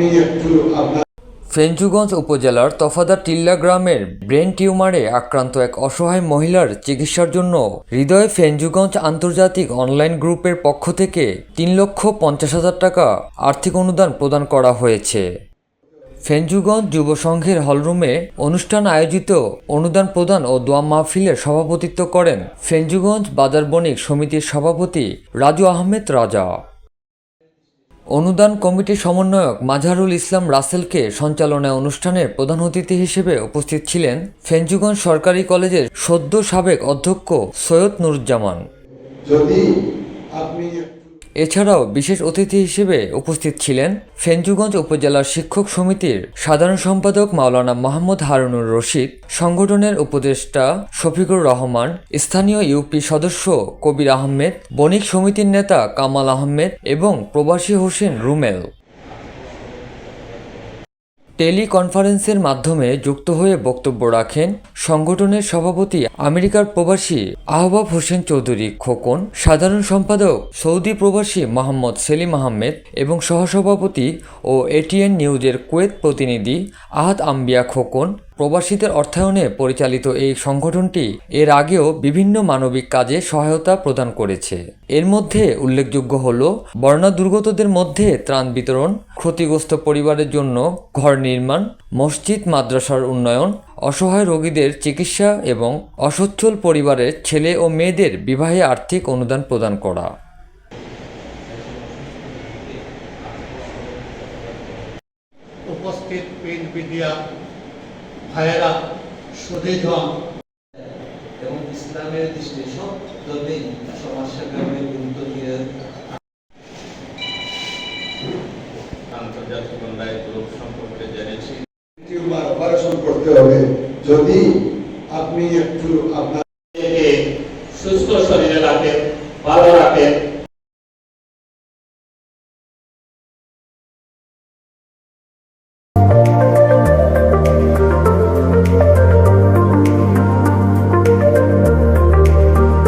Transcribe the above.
আপনি একটু আপনার ফেঞ্চুগঞ্জ উপজেলার তফাদা টিল্লা গ্রামের ব্রেন টিউমারে আক্রান্ত এক অসহায় মহিলার চিকিৎসার জন্য হৃদয় ফেঞ্চুগঞ্জ আন্তর্জাতিক অনলাইন গ্রুপের পক্ষ থেকে তিন লক্ষ পঞ্চাশ হাজার টাকা আর্থিক অনুদান প্রদান করা হয়েছে। ফেঞ্জুগঞ্জ যুব সংঘের হলরুমে অনুষ্ঠান আয়োজিত অনুদান প্রদান ও দোয়া মাহফিলের সভাপতিত্ব করেন ফেঞ্জুগঞ্জ বাজার বণিক সমিতির সভাপতি রাজু আহমেদ রাজা। অনুদান কমিটির সমন্বয়ক মাঝারুল ইসলাম রাসেলকে সঞ্চালনায় অনুষ্ঠানের প্রধান অতিথি হিসেবে উপস্থিত ছিলেন ফেঞ্জুগঞ্জ সরকারি কলেজের সদ্য সাবেক অধ্যক্ষ সৈয়দ নুরুজ্জামান। যদি আপনি এছাড়াও বিশেষ অতিথি হিসেবে উপস্থিত ছিলেন ফেঞ্জুগঞ্জ উপজেলার শিক্ষক সমিতির সাধারণ সম্পাদক মাওলানা মোহাম্মদ হারুনুর রশিদ, সংগঠনের উপদেষ্টা শফিকুর রহমান, স্থানীয় ইউপি সদস্য কবির আহমেদ, বণিক সমিতির নেতা কামাল আহমেদ এবং প্রবাসী হোসেন রুমেল। টেলিকনফারেন্সের মাধ্যমে যুক্ত হয়ে বক্তব্য রাখেন সংগঠনের সভাপতি আমেরিকার প্রবাসী আহবাব হোসেন চৌধুরী খোকন, সাধারণ সম্পাদক সৌদি প্রবাসী মোহাম্মদ সেলিম আহমেদ এবং সহসভাপতি ও এটিএন নিউজের কুয়েত প্রতিনিধি আহাত আম্বিয়া খোকন প্রবাসীদের অর্থায়নে পরিচালিত এই সংগঠনটি এর আগেও বিভিন্ন মানবিক কাজে সহায়তা প্রদান করেছে। এর মধ্যে উল্লেখযোগ্য হল, বর্ণা দুর্গতদের মধ্যে ত্রাণ বিতরণ, ক্ষতিগ্রস্ত পরিবারের জন্য ঘর নির্মাণ, মসজিদ, মাদ্রাসার উন্নয়ন, অসহায় রোগীদের চিকিৎসা এবং অসচ্ছল পরিবারের ছেলে ও মেয়েদের বিবাহে আর্থিক অনুদান প্রদান করা। উপস্থিত ভাইয়েরা সুদীজন এবং ইসলামের দৃষ্টি সব ধর্মেই সমাজসেবায় গুরুত্ব দিয়ে। আন্তর্জাতিক গ্রুপ সম্পর্কে জেনেছি। টিউমার অপারেশন করতে হবে। যদি আপনি একটু আপনার সুস্থ শরীরে রাখেন ভালো রাখেন